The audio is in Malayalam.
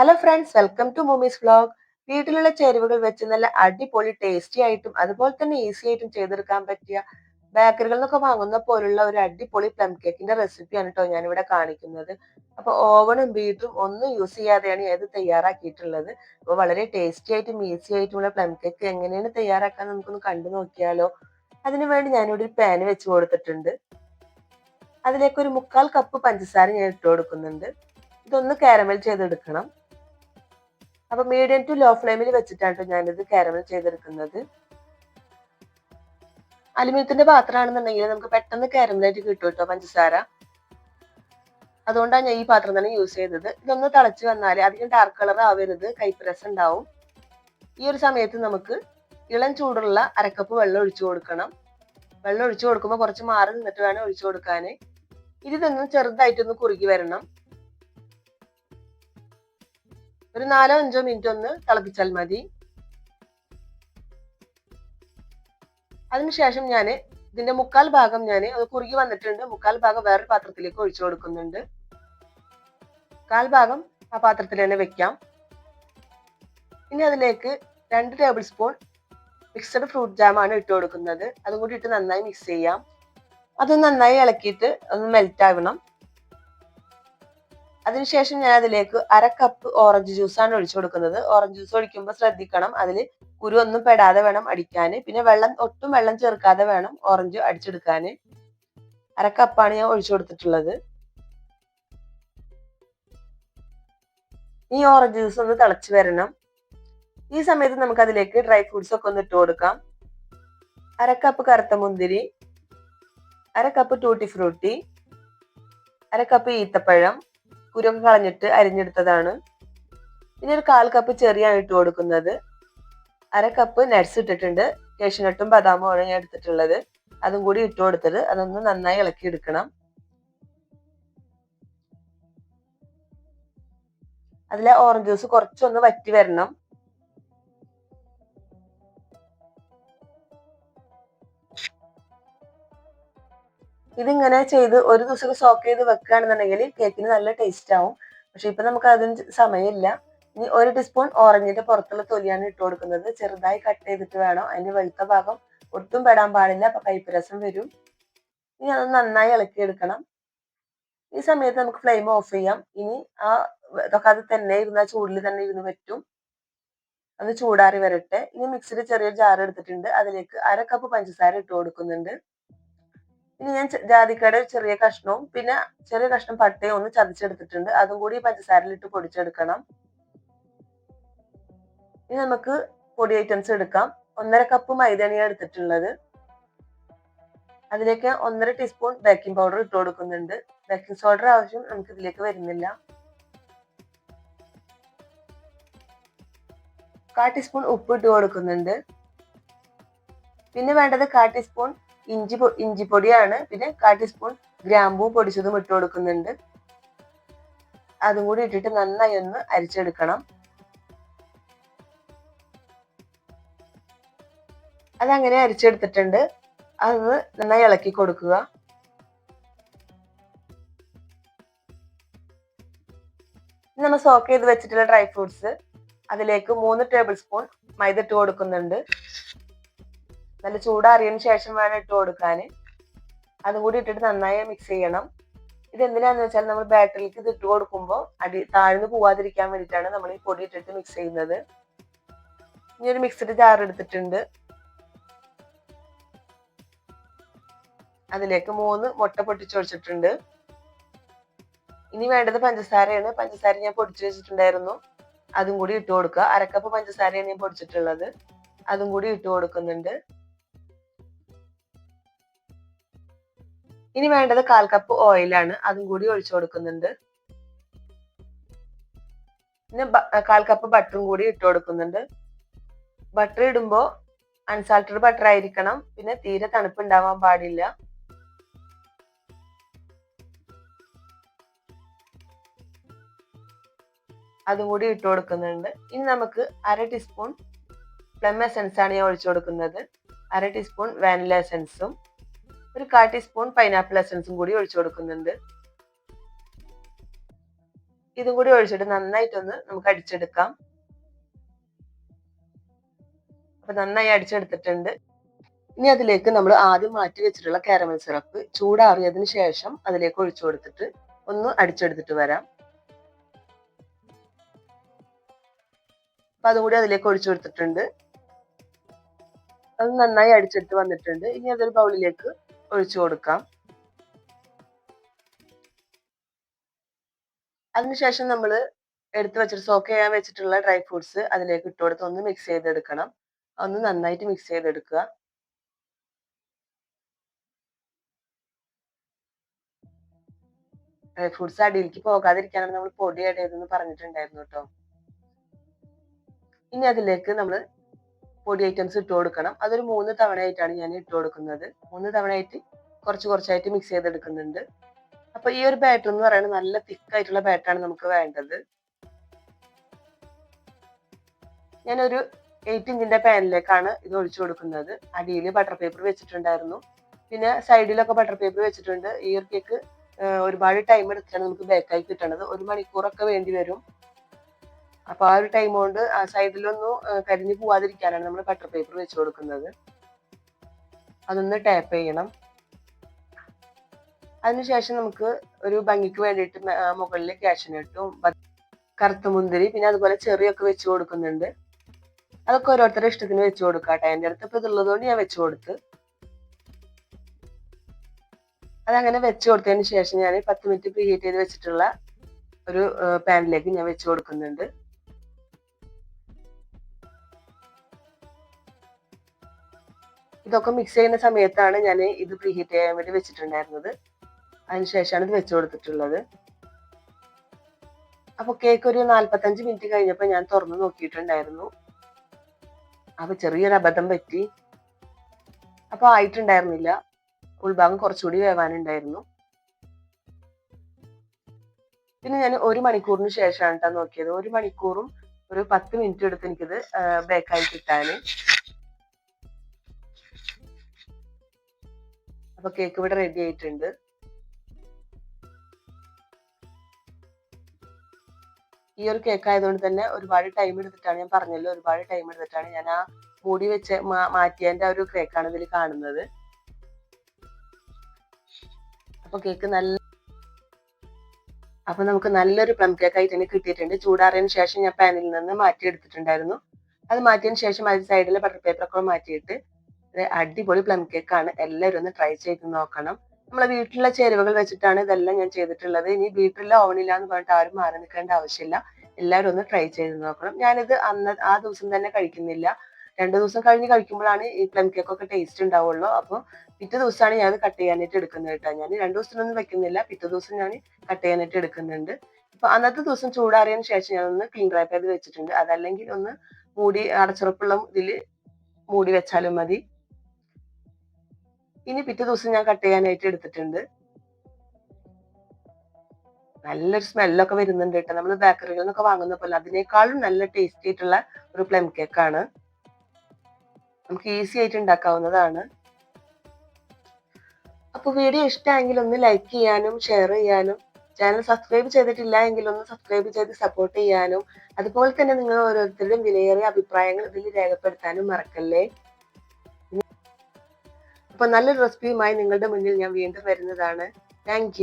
ഹലോ ഫ്രണ്ട്സ് വെൽക്കം ടു മൂമീസ് വ്ളോഗ് വീട്ടിലുള്ള ചേരുവകൾ വെച്ച് നല്ല അടിപൊളി ടേസ്റ്റി ആയിട്ടും അതുപോലെ തന്നെ ഈസി ആയിട്ടും ചെയ്തെടുക്കാൻ പറ്റിയ ബേക്കറികളിൽ നിന്നൊക്കെ വാങ്ങുന്ന പോലുള്ള ഒരു അടിപൊളി പ്ലം കേക്കിന്റെ റെസിപ്പിയാണ് കേട്ടോ ഞാനിവിടെ കാണിക്കുന്നത്. അപ്പൊ ഓവണും ബീറ്ററും ഒന്നും യൂസ് ചെയ്യാതെയാണ് ഇത് തയ്യാറാക്കിയിട്ടുള്ളത്. അപ്പോൾ വളരെ ടേസ്റ്റി ആയിട്ടും ഈസി ആയിട്ടുമുള്ള പ്ലം കേക്ക് എങ്ങനെയാണ് തയ്യാറാക്കാൻ നമുക്കൊന്ന് കണ്ടു നോക്കിയാലോ. അതിനു വേണ്ടി ഞാനിവിടെ ഒരു പാന് വെച്ച് കൊടുത്തിട്ടുണ്ട്. അതിലേക്ക് ഒരു മുക്കാൽ കപ്പ് പഞ്ചസാര ഞാൻ ഇട്ട് കൊടുക്കുന്നുണ്ട്. ഇതൊന്ന് കാരമൽ ചെയ്തെടുക്കണം. അപ്പൊ മീഡിയം ടു ലോ ഫ്ലെയിമിൽ വെച്ചിട്ടാണ് ഞാനിത് കാരമൽ ചെയ്തെടുക്കുന്നത്. അലുമിനിയത്തിന്റെ പാത്രമാണെന്നുണ്ടെങ്കിൽ നമുക്ക് പെട്ടെന്ന് കാരമലായിട്ട് കിട്ടും കേട്ടോ പഞ്ചസാര. അതുകൊണ്ടാണ് ഞാൻ ഈ പാത്രം തന്നെ യൂസ് ചെയ്തത്. ഇതൊന്ന് തിളച്ച് വന്നാൽ അധികം ഡാർക്ക് കളർ ആവരുത് കൈപ്പരസം ഉണ്ടാവും. ഈ ഒരു സമയത്ത് നമുക്ക് ഇളം ചൂടുള്ള അരക്കപ്പ് വെള്ളം ഒഴിച്ചു കൊടുക്കണം. വെള്ളം ഒഴിച്ചു കൊടുക്കുമ്പോൾ കുറച്ച് മാറി നിന്നിട്ട് വേണം ഒഴിച്ചു കൊടുക്കാൻ ഇതൊന്ന് ചെറുതായിട്ടൊന്ന് കുറുകി വരണം. ഒരു നാലോ അഞ്ചോ മിനിറ്റ് ഒന്ന് തിളപ്പിച്ചാൽ മതി. അതിനുശേഷം ഞാൻ ഇതിന്റെ മുക്കാൽ ഭാഗം ഞാൻ അത് കുറുകി വന്നിട്ടുണ്ട്. മുക്കാൽ ഭാഗം വേറൊരു പാത്രത്തിലേക്ക് ഒഴിച്ചു കൊടുക്കുന്നുണ്ട്. കാൽ ഭാഗം ആ പാത്രത്തിൽ തന്നെ വെക്കാം. ഇനി അതിലേക്ക് രണ്ട് ടേബിൾ സ്പൂൺ മിക്സഡ് ഫ്രൂട്ട് ജാമാണ് ഇട്ട് കൊടുക്കുന്നത്. അതും കൂടി ഇട്ട് നന്നായി മിക്സ് ചെയ്യാം. അത് നന്നായി ഇളക്കിയിട്ട് ഒന്ന് മെൽറ്റ് ആവണം. അതിനുശേഷം ഞാൻ അതിലേക്ക് അര കപ്പ് ഓറഞ്ച് ജ്യൂസാണ് ഒഴിച്ചു കൊടുക്കുന്നത്. ഓറഞ്ച് ജ്യൂസ് ഒഴിക്കുമ്പോൾ ശ്രദ്ധിക്കണം. അതിൽ കുരു ഒന്നും പെടാതെ വേണം അടിക്കാൻ പിന്നെ വെള്ളം ഒട്ടും വെള്ളം ചേർക്കാതെ വേണം ഓറഞ്ച് അടിച്ചെടുക്കാൻ. അര കപ്പാണ് ഞാൻ ഒഴിച്ചു കൊടുത്തിട്ടുള്ളത്. ഈ ഓറഞ്ച് ജ്യൂസ് ഒന്ന് തിളച്ച് വരണം. ഈ സമയത്ത് നമുക്ക് അതിലേക്ക് ഡ്രൈ ഫ്രൂട്ട്സ് ഒക്കെ ഒന്ന് ഇട്ട് കൊടുക്കാം. അര കപ്പ് കറുത്ത മുന്തിരി അര കപ്പ് ടൂട്ടി ഫ്രൂട്ടി അര കപ്പ് ഈത്തപ്പഴം കുരുക്കെ കളഞ്ഞിട്ട് അരിഞ്ഞെടുത്തതാണ്. ഇനി ഒരു കാൽ കപ്പ് ചെറിയാണ് ഇട്ട് കൊടുക്കുന്നത്. അര കപ്പ് നട്സ് ഇട്ടിട്ടുണ്ട്. കേശുനട്ടും ബദാമുമാണ് ഞാൻ എടുത്തിട്ടുള്ളത്. അതും കൂടി ഇട്ട് കൊടുത്തിട്ട് അതൊന്ന് നന്നായി ഇളക്കി എടുക്കണം. അതിലെ ഓറഞ്ച് ജ്യൂസ് കുറച്ചൊന്ന് വറ്റി വരണം. ഇതിങ്ങനെ ചെയ്ത് ഒരു ദിവസം സോക്ക് ചെയ്ത് വെക്കുകയാണെന്നുണ്ടെങ്കിൽ കേക്കിന് നല്ല ടേസ്റ്റ് ആവും. പക്ഷെ ഇപ്പൊ നമുക്ക് അതിന് സമയമില്ല. ഇനി ഒരു ടീസ്പൂൺ ഓറഞ്ചിന്റെ പുറത്തുള്ള തൊലിയാണ് ഇട്ട് കൊടുക്കുന്നത്. ചെറുതായി കട്ട് ചെയ്തിട്ട് വേണം. അതിന്റെ വെളുത്ത ഭാഗം ഒട്ടും പെടാൻ പാടില്ല. അപ്പൊ കൈപ്പുരസം വരും. ഇനി അത് നന്നായി ഇളക്കിയെടുക്കണം. ഈ സമയത്ത് നമുക്ക് ഫ്ലെയിം ഓഫ് ചെയ്യാം. ഇനി ആ ഇതൊക്കെ അത് തന്നെ ഇരുന്ന ചൂടിൽ തന്നെ ഇരുന്ന് പറ്റും. അത് ചൂടാറി വരട്ടെ. ഇനി മിക്സിയിൽ ചെറിയൊരു ജാർ എടുത്തിട്ടുണ്ട്. അതിലേക്ക് അര കപ്പ് പഞ്ചസാര ഇട്ട് കൊടുക്കുന്നുണ്ട്. ഇനി ഞാൻ ജാതിക്കയുടെ ചെറിയ കഷ്ണവും പിന്നെ ചെറിയ കഷ്ണം പട്ടയും ഒന്ന് ചതച്ചെടുത്തിട്ടുണ്ട്. അതും കൂടി പഞ്ചസാരയിലിട്ട് പൊടിച്ചെടുക്കണം. ഇനി നമുക്ക് പൊടി ഐറ്റംസ് എടുക്കാം. ഒന്നര കപ്പ് മൈദാണിയാണ് എടുത്തിട്ടുള്ളത്. അതിലേക്ക് ഒന്നര ടീസ്പൂൺ ബേക്കിംഗ് പൗഡർ ഇട്ട് കൊടുക്കുന്നുണ്ട്. ബേക്കിംഗ് സോഡർ ആവശ്യം നമുക്ക് ഇതിലേക്ക് വരുന്നില്ല. കാ ടീസ്പൂൺ ഉപ്പ് ഇട്ട് കൊടുക്കുന്നുണ്ട്. പിന്നെ വേണ്ടത് കാ ടീസ്പൂൺ ഇഞ്ചി ഇഞ്ചിപ്പൊടിയാണ് പിന്നെ കാൽ ടീസ്പൂൺ ഗ്രാമ്പൂ പൊടിച്ചതും ഇട്ട് കൊടുക്കുന്നുണ്ട്. അതും കൂടി ഇട്ടിട്ട് നന്നായി ഒന്ന് അരിച്ചെടുക്കണം. അതങ്ങനെ അരിച്ചെടുത്തിട്ടുണ്ട്. അത് നന്നായി ഇളക്കി കൊടുക്കുക. നമ്മൾ സോക്ക് ചെയ്ത് വെച്ചിട്ടുള്ള ഡ്രൈ ഫ്രൂട്ട്സ് അതിലേക്ക് മൂന്ന് ടേബിൾ സ്പൂൺ മൈദ ഇട്ട് കൊടുക്കുന്നുണ്ട്. നല്ല ചൂടാറിയതിന് ശേഷം വേണം ഇട്ട് കൊടുക്കാൻ അതും കൂടി ഇട്ടിട്ട് നന്നായി മിക്സ് ചെയ്യണം. ഇത് എന്തിനാന്ന് വെച്ചാൽ നമ്മൾ ബാറ്ററിലേക്ക് ഇത് ഇട്ട് കൊടുക്കുമ്പോൾ അടി താഴ്ന്നു പോവാതിരിക്കാൻ വേണ്ടിയിട്ടാണ് നമ്മൾ ഈ പൊടി ഇട്ടിട്ട് മിക്സ് ചെയ്യുന്നത്. ഇനി ഒരു മിക്സ്ഡ് ജാർ എടുത്തിട്ടുണ്ട്. അതിലേക്ക് മൂന്ന് മുട്ട പൊട്ടിച്ചൊഴിച്ചിട്ടുണ്ട് ഇനി വേണ്ടത് പഞ്ചസാരയാണ്. പഞ്ചസാര ഞാൻ പൊടിച്ചു വെച്ചിട്ടുണ്ടായിരുന്നു. അതും കൂടി ഇട്ട് കൊടുക്കുക. അരക്കപ്പ് പഞ്ചസാരയാണ് ഞാൻ പൊടിച്ചിട്ടുള്ളത്. അതും കൂടി ഇട്ട് കൊടുക്കുന്നുണ്ട്. ഇനി വേണ്ടത് കാൽ കപ്പ് ഓയിലാണ് അതും കൂടി ഒഴിച്ചു കൊടുക്കുന്നുണ്ട്. പിന്നെ കാൽ കപ്പ് ബട്ടറും കൂടി ഇട്ട് കൊടുക്കുന്നുണ്ട്. ബട്ടർ ഇടുമ്പോൾ അൺസാൾട്ടഡ് ബട്ടർ ആയിരിക്കണം. പിന്നെ തീരെ തണുപ്പ് ഉണ്ടാവാൻ പാടില്ല. അതും കൂടി ഇട്ട് കൊടുക്കുന്നുണ്ട്. ഇനി നമുക്ക് അര ടീസ്പൂൺ പ്ലം എസെൻസ് ആണ് ഞാൻ ഒഴിച്ചു കൊടുക്കുന്നത്. അര ടീസ്പൂൺ വാനില എസൻസും ഒരു കാ ടീസ്പൂൺ പൈനാപ്പിൾ എസൻസും കൂടി ഒഴിച്ചു കൊടുക്കുന്നുണ്ട്. ഇതും കൂടി ഒഴിച്ചിട്ട് നന്നായിട്ടൊന്ന് നമുക്ക് അടിച്ചെടുക്കാം. അപ്പൊ നന്നായി അടിച്ചെടുത്തിട്ടുണ്ട്. ഇനി അതിലേക്ക് നമ്മൾ ആദ്യം മാറ്റി വെച്ചിട്ടുള്ള കാരമൽ സിറപ്പ് ചൂടാറിയതിന് ശേഷം അതിലേക്ക് ഒഴിച്ചു കൊടുത്തിട്ട് ഒന്ന് അടിച്ചെടുത്തിട്ട് വരാം. അപ്പൊ അതുകൂടി അതിലേക്ക് ഒഴിച്ചു കൊടുത്തിട്ടുണ്ട്. അത് നന്നായി അടിച്ചെടുത്ത് വന്നിട്ടുണ്ട്. ഇനി അതൊരു ബൗളിലേക്ക് ഒഴിച്ചു കൊടുക്കാം. അതിനുശേഷം നമ്മൾ എടുത്തു വെച്ചിട്ട് സോക്ക് ചെയ്യാൻ വെച്ചിട്ടുള്ള ഡ്രൈ ഫ്രൂട്ട്സ് അതിലേക്ക് ഇട്ട് കൊടുത്ത് ഒന്ന് മിക്സ് ചെയ്തെടുക്കണം. ഒന്ന് നന്നായിട്ട് മിക്സ് ചെയ്തെടുക്കുക. ഡ്രൈ ഫ്രൂട്ട്സ് അടിയിലേക്ക് പോകാതിരിക്കാനാണ് നമ്മൾ പൊടി ഇടയതെന്ന് പറഞ്ഞിട്ടുണ്ടായിരുന്നു കേട്ടോ. ഇനി അതിലേക്ക് നമ്മൾ പൊടി ഐറ്റംസ് ഇട്ട് കൊടുക്കണം. അതൊരു മൂന്ന് തവണയായിട്ടാണ് ഞാൻ ഇട്ട് കൊടുക്കുന്നത്. മൂന്ന് തവണയായിട്ട് കുറച്ച് കുറച്ചായിട്ട് മിക്സ് ചെയ്തെടുക്കുന്നുണ്ട്. അപ്പൊ ഈ ഒരു ബാറ്റർ എന്ന് പറയുന്നത് നല്ല തിക്കായിട്ടുള്ള ബാറ്ററാണ് നമുക്ക് വേണ്ടത്. ഞാനൊരു എയ്റ്റ് ഇഞ്ചിന്റെ പാനിലേക്കാണ് ഇത് ഒഴിച്ചു കൊടുക്കുന്നത്. അടിയിൽ ബട്ടർ പേപ്പർ വെച്ചിട്ടുണ്ടായിരുന്നു. പിന്നെ സൈഡിലൊക്കെ ബട്ടർ പേപ്പർ വെച്ചിട്ടുണ്ട്. ഈ ഒരു കേക്ക് ഒരുപാട് ടൈം എടുത്തിട്ടാണ് നമുക്ക് ബേക്കായി കിട്ടണത്. ഒരു മണിക്കൂറൊക്കെ വേണ്ടി വരും. അപ്പൊ ആ ഒരു ടൈം കൊണ്ട് ആ സൈഡിലൊന്നും കരിഞ്ഞു പോവാതിരിക്കാനാണ് നമ്മൾ കട്ടർ പേപ്പർ വെച്ച് കൊടുക്കുന്നത്. അതൊന്ന് ടാപ്പ് ചെയ്യണം. അതിനുശേഷം നമുക്ക് ഒരു ഭംഗിക്ക് വേണ്ടിയിട്ട് മുകളിൽ കാഷ്യനട്ടും കറുത്ത മുന്തിരി പിന്നെ അതുപോലെ ചെറിയൊക്കെ വെച്ച് കൊടുക്കുന്നുണ്ട്. അതൊക്കെ ഓരോരുത്തരുടെ ഇഷ്ടത്തിന് വെച്ച് കൊടുക്കാട്ടെ എന്റെ അടുത്ത് ഇപ്പൊ ഇതുള്ളത് കൊണ്ട് ഞാൻ വെച്ച് കൊടുത്ത്. അതങ്ങനെ വെച്ച് കൊടുത്തതിന് ശേഷം ഞാൻ പത്ത് മിനിറ്റ് പ്രീ ഹീറ്റ് ചെയ്ത് വെച്ചിട്ടുള്ള ഒരു പാനിലേക്ക് ഞാൻ വെച്ച് കൊടുക്കുന്നുണ്ട്. ഇതൊക്കെ മിക്സ് ചെയ്യുന്ന സമയത്താണ് ഞാൻ ഇത് പ്രീഹീറ്റ് ചെയ്യാൻ വേണ്ടി വെച്ചിട്ടുണ്ടായിരുന്നത്. അതിനുശേഷമാണ് ഇത് വെച്ച് കൊടുത്തിട്ടുള്ളത്. അപ്പൊ കേക്ക് ഒരു നാല്പത്തഞ്ച് മിനിറ്റ് കഴിഞ്ഞപ്പോൾ ഞാൻ തുറന്നു നോക്കിയിട്ടുണ്ടായിരുന്നു. അപ്പൊ ചെറിയൊരു അബദ്ധം പറ്റി. അപ്പൊ ആയിട്ടുണ്ടായിരുന്നില്ല. ഉൾഭാഗം കുറച്ചുകൂടി വേവാനുണ്ടായിരുന്നു. പിന്നെ ഞാൻ ഒരു മണിക്കൂറിന് ശേഷമാണ് കേട്ടോ നോക്കിയത്. ഒരു മണിക്കൂറും ഒരു പത്ത് മിനിറ്റ് എടുത്ത് എനിക്കിത് ബേക്കായി കിട്ടാന്. അപ്പൊ കേക്ക് ഇവിടെ റെഡി ആയിട്ടുണ്ട്. ഈ ഒരു കേക്ക് ആയതുകൊണ്ട് തന്നെ ഒരുപാട് ടൈം എടുത്തിട്ടാണ് ഞാൻ പറഞ്ഞല്ലോ ഒരുപാട് ടൈം എടുത്തിട്ടാണ് ഞാൻ ആ മൂടി വെച്ച് മാറ്റിയതിന്റെ ആ ഒരു കേക്കാണ് ഇതിൽ കാണുന്നത്. അപ്പൊ കേക്ക് നല്ല അപ്പൊ നമുക്ക് നല്ലൊരു പ്ലം കേക്ക് ആയി തന്നെ കിട്ടിയിട്ടുണ്ട്. ചൂടാറിയതിന് ശേഷം ഞാൻ പാനിൽ നിന്ന് മാറ്റി എടുത്തിട്ടുണ്ടായിരുന്നു അത് മാറ്റിയതിന് ശേഷം അതിന് സൈഡിലെ ബട്ടർ പേപ്പർ ഒക്കെ മാറ്റിയിട്ട് അടിപൊളി പ്ലം കേക്ക് ആണ് എല്ലാവരും ഒന്ന് ട്രൈ ചെയ്ത് നോക്കണം. നമ്മളെ വീട്ടിലുള്ള ചേരുവകൾ വെച്ചിട്ടാണ് ഇതെല്ലാം ഞാൻ ചെയ്തിട്ടുള്ളത്. ഇനി വീട്ടിലെ ഓവനില്ല എന്ന് പറഞ്ഞിട്ട് ആരും മാറി നിൽക്കേണ്ട ആവശ്യമില്ല. എല്ലാവരും ഒന്ന് ട്രൈ ചെയ്ത് നോക്കണം. ഞാനിത് അന്ന് ആ ദിവസം തന്നെ കഴിക്കുന്നില്ല. രണ്ട് ദിവസം കഴിഞ്ഞ് കഴിക്കുമ്പോഴാണ് ഈ പ്ലം കേക്ക് ഒക്കെ ടേസ്റ്റ് ഉണ്ടാവുള്ളൂ. അപ്പോൾ പിറ്റേ ദിവസമാണ് ഞാൻ കട്ട് ചെയ്യാനായിട്ട് എടുക്കുന്നത് കേട്ടോ. ഞാൻ രണ്ടു ദിവസത്തിനൊന്നും വെക്കുന്നില്ല. പിറ്റേ ദിവസം ഞാൻ കട്ട് ചെയ്യാനായിട്ട് എടുക്കുന്നുണ്ട്. അപ്പൊ അന്നത്തെ ദിവസം ചൂടാറിയതിന് ശേഷം ഞാൻ ഒന്ന് ക്ലീൻ റാപ്പ് ചെയ്ത് വെച്ചിട്ടുണ്ട്. അതല്ലെങ്കിൽ ഒന്ന് മൂടി അടച്ചുറപ്പുള്ള ഇതിൽ മൂടി വെച്ചാലും മതി. ഇനി പിറ്റേ ദിവസം ഞാൻ കട്ട് ചെയ്യാനായിട്ട് എടുത്തിട്ടുണ്ട്. നല്ലൊരു സ്മെല്ലൊക്കെ വരുന്നുണ്ട് കേട്ടോ. നമ്മൾ ബേക്കറികളിൽ നിന്നൊക്കെ വാങ്ങുന്ന പോലെ അതിനേക്കാളും നല്ല ടേസ്റ്റി ആയിട്ടുള്ള ഒരു പ്ലം കേക്കാണ് നമുക്ക് ഈസി ആയിട്ട് ഉണ്ടാക്കാവുന്നതാണ്. അപ്പോൾ വീഡിയോ ഇഷ്ടമെങ്കിൽ ഒന്ന് ലൈക്ക് ചെയ്യാനും ഷെയർ ചെയ്യാനും ചാനൽ സബ്സ്ക്രൈബ് ചെയ്തിട്ടില്ല എങ്കിൽ ഒന്ന് സബ്സ്ക്രൈബ് ചെയ്ത് സപ്പോർട്ട് ചെയ്യാനും. അതുപോലെ തന്നെ നിങ്ങൾ ഓരോരുത്തരുടെയും വിലയേറിയ അഭിപ്രായങ്ങൾ ഇതിൽ രേഖപ്പെടുത്താനും മറക്കല്ലേ. അപ്പൊ നല്ലൊരു റെസിപ്പിയുമായി നിങ്ങളുടെ മുന്നിൽ ഞാൻ വീണ്ടും വരുന്നതാണ്. താങ്ക്